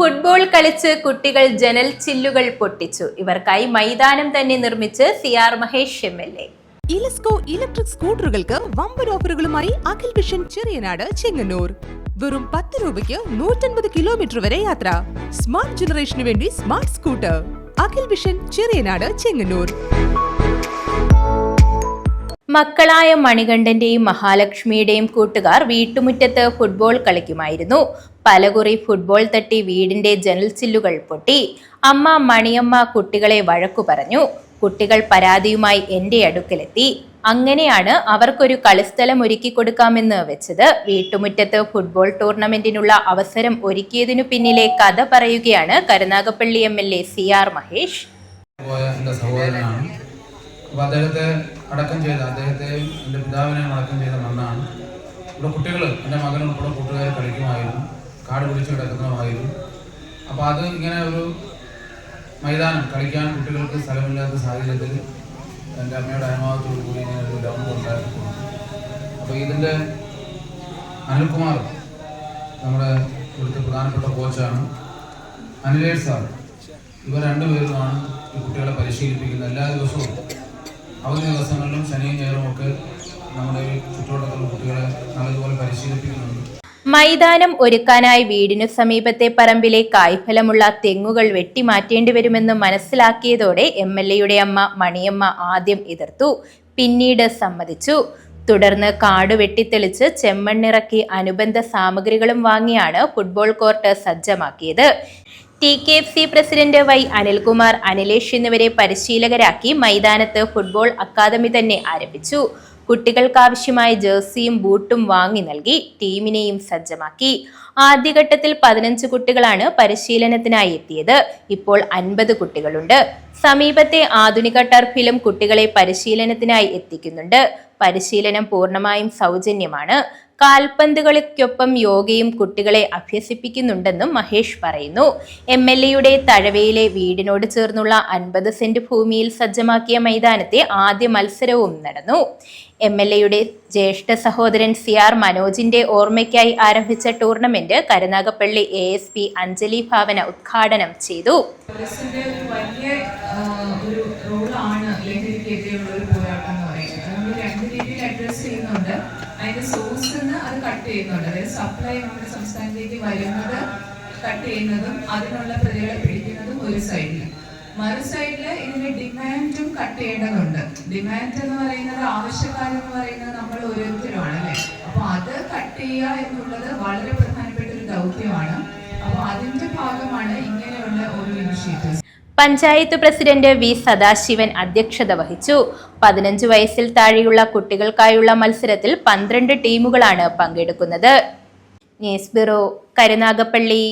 Football കളിച്ച് കുട്ടികൾ ജനൽ ചില്ലുകൾ പൊട്ടിച്ചു. ഇവർക്കായി മൈതാനം തന്നെ നിർമ്മിച്ച് C R Mahesh M L A. ഇലസ്കോ electric സ്കൂട്ടറുകൾക്ക് വമ്പൻ ഓഫറുകളുമായി അഖിൽ വിഷൻ ചെറിയനാട് ചെങ്ങന്നൂർ. വെറും പത്ത് രൂപയ്ക്ക് നൂറ്റൻപത് കിലോമീറ്റർ വരെ യാത്ര. സ്മാർട്ട് ജനറേഷന് വേണ്ടി smart scooter. Akhil vision Cheriyanad Chengannur. മക്കളായ മണികണ്ഠന്റെയും മഹാലക്ഷ്മിയുടെയും കൂട്ടുകാർ വീട്ടുമുറ്റത്ത് ഫുട്ബോൾ കളിക്കുമായിരുന്നു. പലകുറി ഫുട്ബോൾ തട്ടി വീടിന്റെ ജനൽ ചില്ലുകൾ പൊട്ടി. അമ്മ മണിയമ്മ കുട്ടികളെ വഴക്കു പറഞ്ഞു. കുട്ടികൾ പരാതിയുമായി എന്റെ അടുക്കലെത്തി. അങ്ങനെയാണ് അവർക്കൊരു കളിസ്ഥലം ഒരുക്കി കൊടുക്കാമെന്ന് വെച്ചത്. വീട്ടുമുറ്റത്ത് ഫുട്ബോൾ ടൂർണമെന്റിനുള്ള അവസരം ഒരുക്കിയതിനു പിന്നിലെ കഥ പറയുകയാണ് Karunagappally M L A C R Mahesh. അപ്പോൾ അദ്ദേഹത്തെ അടക്കം ചെയ്ത അദ്ദേഹത്തെയും എന്റെ പിതാവിനെയും അടക്കം ചെയ്ത മണ്ണാണ്. ഇവിടെ കുട്ടികൾ എന്റെ മകൻ ഉൾപ്പെടെ കൂട്ടുകാർ കളിക്കുമായിരുന്നു. കാട് പിടിച്ച് കിടക്കുന്നതുമായിരുന്നു. അപ്പോൾ അത് ഇങ്ങനെ ഒരു മൈതാനം കളിക്കാൻ കുട്ടികൾക്ക് സ്ഥലമില്ലാത്ത സാഹചര്യത്തിൽ എന്റെ അമ്മയുടെ അനുഭവത്തോടു കൂടി ഇങ്ങനെ ഒരു ഗ്രൗണ്ട് ഉണ്ടാക്കി അപ്പോൾ ഇതിന്റെ അനിൽകുമാർ നമ്മുടെ ഇവിടുത്തെ പ്രധാനപ്പെട്ട കോച്ചാണ്. അനിലേഷ് സാർ ഇവർ രണ്ടുപേരുമാണ് ഈ കുട്ടികളെ പരിശീലിപ്പിക്കുന്നത്. എല്ലാ ദിവസവും അവധി ദിവസങ്ങളിലും ശനിയും ഞായറും ഒക്കെ നമ്മുടെ ചുറ്റുവട്ടത്തുള്ള കുട്ടികളെ നല്ലതുപോലെ പരിശീലിപ്പിക്കുന്നുണ്ട്. മൈതാനം ഒരുക്കാനായി വീടിനു സമീപത്തെ പറമ്പിലെ കായ്ഫലമുള്ള തെങ്ങുകൾ വെട്ടിമാറ്റേണ്ടി വരുമെന്ന് മനസ്സിലാക്കിയതോടെ എം എൽ എയുടെ അമ്മ മണിയമ്മ ആദ്യം എതിർത്തു. പിന്നീട് സമ്മതിച്ചു. തുടർന്ന് കാട് വെട്ടിത്തെളിച്ച് ചെമ്മണ്ണിറക്കി അനുബന്ധ സാമഗ്രികളും വാങ്ങിയാണ് football court സജ്ജമാക്കിയത്. T K F C president Y Anilkumar Anilesh എന്നിവരെ പരിശീലകരാക്കി മൈതാനത്ത് ഫുട്ബോൾ അക്കാദമി തന്നെ ആരംഭിച്ചു. കുട്ടികൾക്കാവശ്യമായ ജേഴ്സിയും ബൂട്ടും വാങ്ങി നൽകി ടീമിനെയും സജ്ജമാക്കി. ആദ്യഘട്ടത്തിൽ പതിനഞ്ച് കുട്ടികളാണ് പരിശീലനത്തിനായി എത്തിയത്. ഇപ്പോൾ അൻപത് കുട്ടികളുണ്ട്. സമീപത്തെ ആധുനിക ടർഫിലും കുട്ടികളെ പരിശീലനത്തിനായി എത്തിക്കുന്നുണ്ട്. പരിശീലനം പൂർണമായും സൗജന്യമാണ്. കാൽപന്തുകളിക്കൊപ്പം യോഗയും കുട്ടികളെ അഭ്യസിപ്പിക്കുന്നുണ്ടെന്നും മഹേഷ് പറയുന്നു. എം എൽ എയുടെ തഴവയിലെ വീടിനോട് ചേർന്നുള്ള അൻപത് സെന്റ് ഭൂമിയിൽ സജ്ജമാക്കിയ മൈതാനത്തെ ആദ്യ മത്സരവും നടന്നു. എം എൽ എയുടെ ജ്യേഷ്ഠ സഹോദരൻ സി ആർ മനോജിന്റെ ഓർമ്മയ്ക്കായി ആരംഭിച്ച tournament Karunagappally A S P Anjali Bhavana ഉദ്ഘാടനം ചെയ്തു. അതിന്റെ നിന്ന് അത് കട്ട് ചെയ്യുന്നുണ്ട്. അതായത് സപ്ലൈ നമ്മുടെ സംസ്ഥാനത്തേക്ക് വരുന്നത് കട്ട് ചെയ്യുന്നതും അതിനുള്ള പ്രതികളെ പിടിക്കുന്നതും ഒരു സൈഡിൽ മറു ഇതിന് ഡിമാൻഡും കട്ട് ചെയ്യേണ്ടതുണ്ട്. ഡിമാൻഡ് എന്ന് പറയുന്നത് ആവശ്യക്കാരെന്ന് പറയുന്നത് നമ്മൾ ഓരോരുത്തരുമാണ് ആണല്ലേ അപ്പൊ അത് കട്ട് ചെയ്യുക എന്നുള്ളത് വളരെ പ്രധാനപ്പെട്ട ഒരു ദൗത്യമാണ്. അപ്പൊ അതിന്റെ ഭാഗമാണ് ഇങ്ങനെയുള്ള ഓരോ initiatives panchayat president V Sadasivan അധ്യക്ഷത വഹിച്ചു. പതിനഞ്ച് വയസ്സിൽ താഴെയുള്ള കുട്ടികൾക്കായുള്ള മത്സരത്തിൽ പന്ത്രണ്ട് ടീമുകളാണ് പങ്കെടുക്കുന്നത്. News bureau Karunagappally.